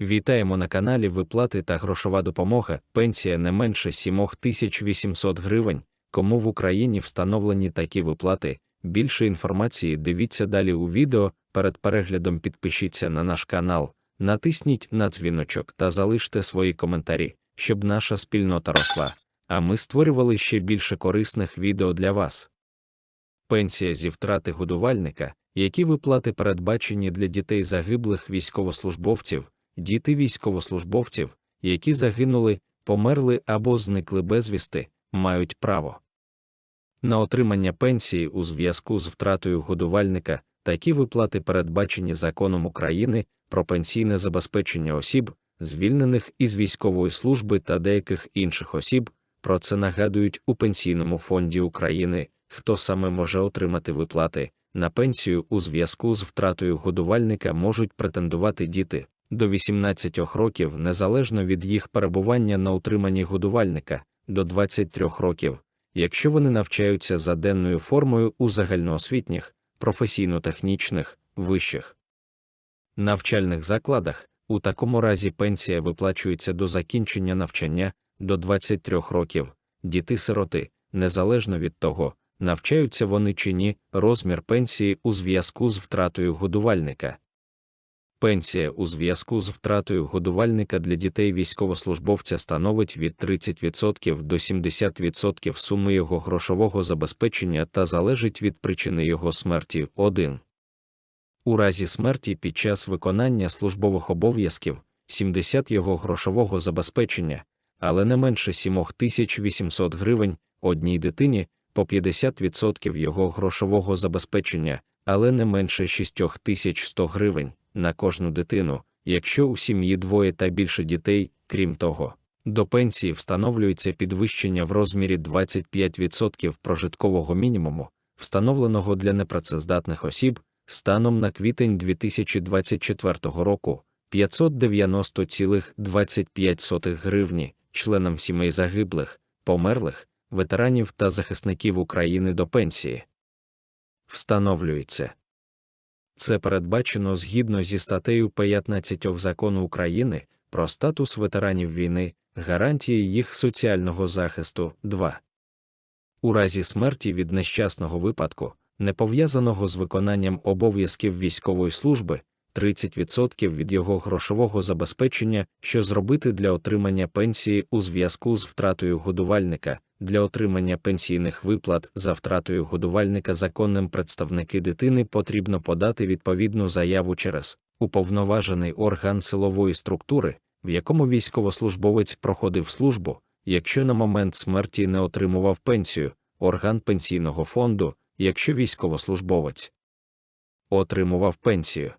Вітаємо на каналі Виплати та грошова допомога. Пенсія не менше 7800 гривень. Кому в Україні встановлені такі виплати? Більше інформації дивіться далі у відео. Перед переглядом підпишіться на наш канал, натисніть на дзвіночок та залиште свої коментарі, щоб наша спільнота росла. А ми створювали ще більше корисних відео для вас. Пенсія зі втрати годувальника, які виплати передбачені для дітей загиблих військовослужбовців, діти військовослужбовців, які загинули, померли або зникли безвісти, мають право на отримання пенсії у зв'язку з втратою годувальника. Такі виплати передбачені законом України про пенсійне забезпечення осіб, звільнених із військової служби та деяких інших осіб. Про це нагадують у Пенсійному фонді України, хто саме може отримати виплати. На пенсію у зв'язку з втратою годувальника можуть претендувати діти до 18 років незалежно від їх перебування на утриманні годувальника до 23 років, якщо вони навчаються за денною формою у загальноосвітніх, професійно-технічних, вищих навчальних закладах. У такому разі пенсія виплачується до закінчення навчання до 23 років, діти-сироти, незалежно від того, навчаються вони чи ні, розмір пенсії у зв'язку з втратою годувальника. Пенсія у зв'язку з втратою годувальника для дітей військовослужбовця становить від 30% до 70% суми його грошового забезпечення та залежить від причини його смерті 1. У разі смерті під час виконання службових обов'язків 70 його грошового забезпечення, але не менше 7800 гривень одній дитині по 50% його грошового забезпечення, але не менше 6100 гривень на кожну дитину, якщо у сім'ї двоє та більше дітей, крім того. До пенсії встановлюється підвищення в розмірі 25% прожиткового мінімуму, встановленого для непрацездатних осіб, станом на квітень 2024 року 590,25 гривні, членам сімей загиблих, померлих, ветеранів та захисників України до пенсії. Встановлюється. Це передбачено згідно зі статтею 15 закону України про статус ветеранів війни, гарантії їх соціального захисту 2. У разі смерті від нещасного випадку, не пов'язаного з виконанням обов'язків військової служби, 30% від його грошового забезпечення, що зробити для отримання пенсії у зв'язку з втратою годувальника, для отримання пенсійних виплат за втратою годувальника законним представники дитини потрібно подати відповідну заяву через уповноважений орган силової структури, в якому військовослужбовець проходив службу, якщо на момент смерті не отримував пенсію, орган пенсійного фонду, якщо військовослужбовець отримував пенсію,